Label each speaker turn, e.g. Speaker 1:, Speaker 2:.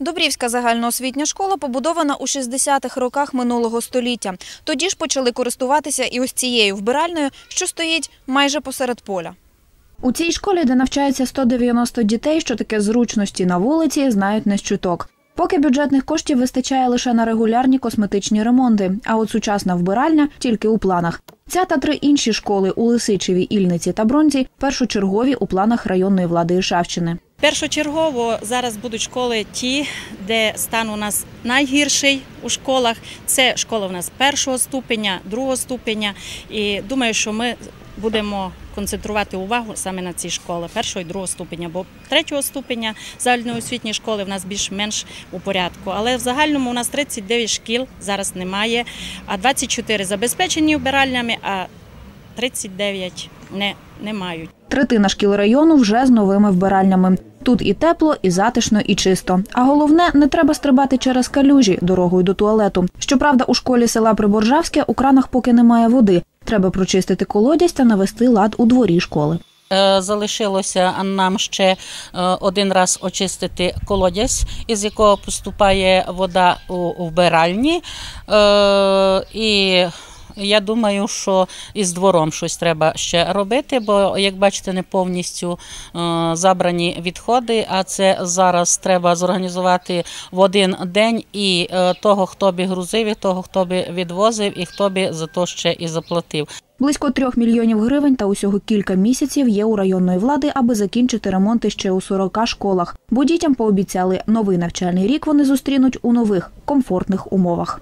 Speaker 1: Добрівська загальноосвітня школа побудована у 60-х роках минулого століття. Тоді ж почали користуватися і ось цією вбиральною, що стоїть майже посеред поля. У цій школі, де навчається 190 дітей, що таке зручності на вулиці, знають не з чуток. Поки бюджетних коштів вистачає лише на регулярні косметичні ремонти, а от сучасна вбиральня тільки у планах. Ця та три інші школи у Лисичеві, Ільниці та Бронзі першочергові у планах районної влади Іршавщини.
Speaker 2: Першочергово зараз будуть школи ті, де стан у нас найгірший у школах. Це школа у нас першого ступеня, другого ступеня. І думаю, що ми будемо концентрувати увагу саме на ці школи першого і другого ступеня, бо третього ступеня загальноосвітні школи в нас більш-менш у порядку. Але в загальному у нас 39 шкіл зараз немає, а 24 забезпечені вбиральнями, а 39 не, не мають.
Speaker 1: Третина шкіл району вже з новими вбиральнями. Тут і тепло, і затишно, і чисто. А головне, не треба стрибати через калюжі дорогою до туалету. Щоправда, у школі села Приборжавське у кранах поки немає води. Треба прочистити колодязь та навести лад у дворі школи.
Speaker 3: Е, Залишилося нам ще е, один раз очистити колодязь, із якого поступає вода у вбиральні. Е, І я думаю, що із двором щось треба ще робити, бо, як бачите, не повністю е, забрані відходи. А це зараз треба зорганізувати в один день і е, того, хто би грузив, і того, хто би відвозив, і хто би за то ще і заплатив.
Speaker 1: Близько трьох мільйонів гривень та усього кілька місяців є у районної влади, аби закінчити ремонти ще у 40 школах. Бо дітям пообіцяли, новий навчальний рік вони зустрінуть у нових комфортних умовах.